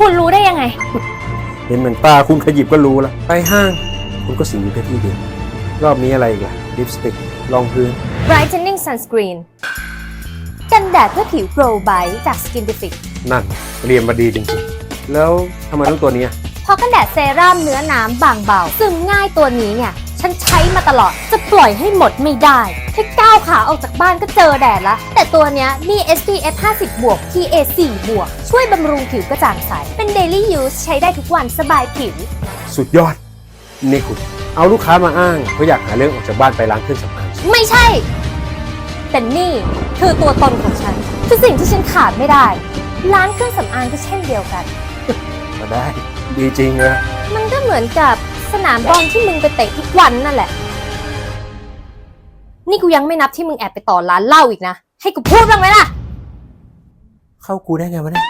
คุณรู้ได้ยังไง เห็นเหมือนตาคุณขยิบก็รู้แล้วไปห้าง คุณก็สิงอยู่แค่ที่เดียวรอบนี้อะไรอีกล่ะลิปสติกรองพื้น Brightening Sunscreen กันแดดเพื่อผิว Grow Bright จาก Skintific นั่นเรียนมาดีจริงๆ แล้วทำไมต้องตัวนี้อะเพราะกันแดดเซรั่มเนื้อน้ำบางเบา ซึมง่ายตัวนี้เนี่ย ฉันใช้มาตลอดจะปล่อยให้หมดไม่ได้แค่ก้าวขาออกจากบ้านก็เจอแดดละ แต่ตัวเนี้ยมี SPF 50 บวก PA 4บวก ช่วยบำรุงผิวกระจ่างใส เป็น daily use ใช้ได้ทุกวันสบายผิว สุดยอด นี่คุณ เอาลูกค้ามาอ้างเพราะอยากหาเรื่องออกจากบ้านไปล้างเครื่องสำอางไม่ใช่ แต่นี่คือตัวตนของฉัน คือสิ่งที่ฉันขาดไม่ได้ ร้านเครื่องสำอางก็เช่นเดียวกัน มาได้ ดีจริงนะมันก็เหมือนกับสนามบอลที่มึงไปเตะทุกวันนั่นแหละ นี่กูยังไม่นับที่มึงแอบไปต่อร้านเหล้าอีกนะ ให้กูพูดบ้างไหมล่ะ เข้ากูได้ไงวะเนี่ย